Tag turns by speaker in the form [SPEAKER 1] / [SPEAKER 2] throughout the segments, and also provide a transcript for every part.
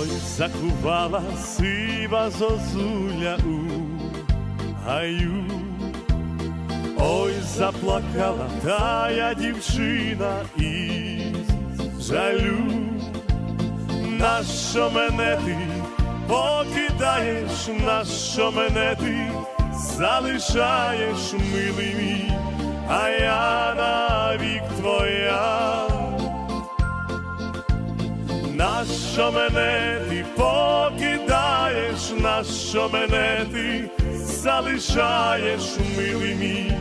[SPEAKER 1] Ой, закувала сива зозуля у гаю, ой, заплакала тая дівчина із жалю, нащо мене ти покидаєш, нащо мене ти залишаєш, милий мій, а я Нащо мене ти покидаєш, нащо мене ти залишаєш, милий мій,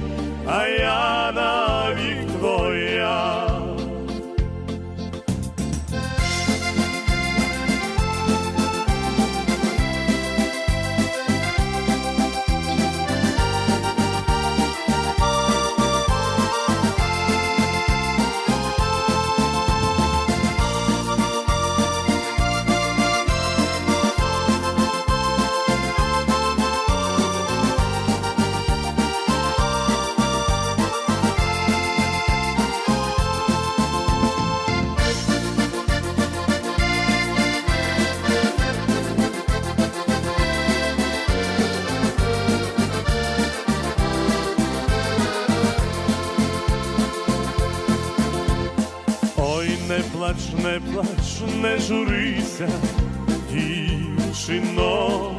[SPEAKER 1] а я навік не плач, не плач, не журися, дівчино.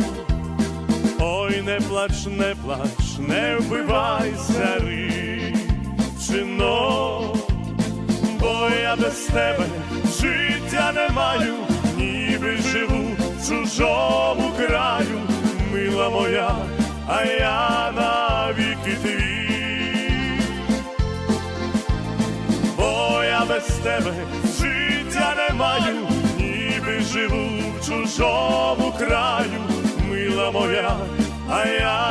[SPEAKER 1] Ой, не плач, не плач, не вбивайся, річино, бо я без тебе життя не маю, ніби живу в чужому краю, мила моя, а я без тебе. Життя не маю, ніби живу в чужому краю, мила моя, а я